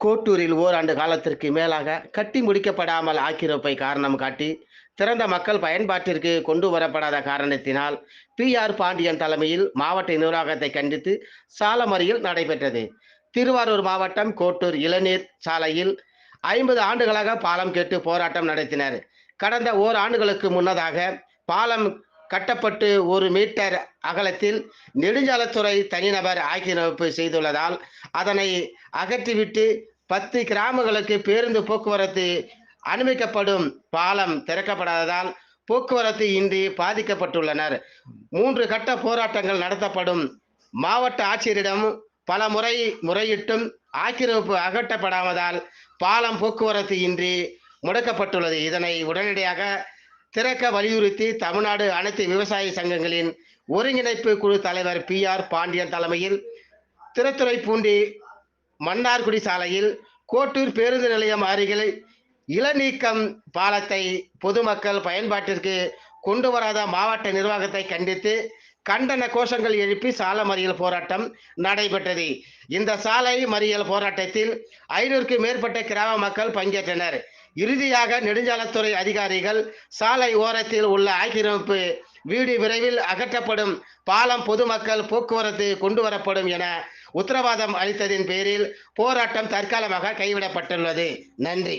கோட்டூரில் ஓராண்டு காலத்திற்கு மேலாக கட்டி முடிக்கப்படாமல் ஆக்கிரமிப்பை காரணம் காட்டி திறந்த மக்கள் பயன்பாட்டிற்கு கொண்டு வரப்படாத காரணத்தினால் பி ஆர் பாண்டியன் தலைமையில் மாவட்ட நிர்வாகத்தை கண்டித்து சாலமறியில் நடைபெற்றது. திருவாரூர் மாவட்டம் கோட்டூர் இளநீர் சாலையில் ஐம்பது ஆண்டுகளாக பாலம் கேட்டு போராட்டம் நடத்தினர். கடந்த ஓராண்டுகளுக்கு முன்னதாக பாலம் கட்டப்பட்டு ஒரு மீட்டர் அகலத்தில் நெடுஞ்சாலத்துறை தனிநபர் ஆக்கிரமிப்பு செய்துள்ளதால் அதனை அகற்றிவிட்டு பத்து கிராமங்களுக்கு பேருந்து போக்குவரத்து அனுமதிக்கப்படும் பாலம் திறக்கப்படாததால் போக்குவரத்து இன்றி பாதிக்கப்பட்டுள்ளனர். மூன்று கட்ட போராட்டங்கள் நடத்தப்படும் மாவட்ட ஆட்சியரிடம் பல முறை முறையிட்டும் ஆக்கிரமிப்பு அகற்றப்படாமதால் பாலம் போக்குவரத்து இன்றி முடக்கப்பட்டுள்ளது. இதனை உடனடியாக திறக்க வலியுறுத்தி தமிழ்நாடு அனைத்து விவசாய சங்கங்களின் ஒருங்கிணைப்பு குழு தலைவர் பி ஆர் பாண்டியன் தலைமையில் திருத்துறைப்பூண்டி மன்னார்குடி சாலையில் கோட்டூர் பேருந்து நிலையம் அருகில் இளநீக்கம் பாலத்தை பொதுமக்கள் பயன்பாட்டிற்கு கொண்டு வராத மாவட்ட நிர்வாகத்தை கண்டித்து கண்டன கோஷங்கள் எழுப்பி சாலை மறியல் போராட்டம் நடைபெற்றது. இந்த சாலை மறியல் போராட்டத்தில் ஐநூறுக்கு மேற்பட்ட கிராம மக்கள் பங்கேற்றனர். இறுதியாக நெடுஞ்சாலைத்துறை அதிகாரிகள் சாலை ஓரத்தில் உள்ள ஆக்கிரமிப்பு வீடு விரைவில் அகற்றப்படும். பாலம் பொதுமக்கள் போக்குவரத்து கொண்டு வரப்படும் என உத்தரவாதம் அளித்ததின் பேரில் போராட்டம் தற்காலமாக கைவிடப்பட்டுள்ளது. நன்றி.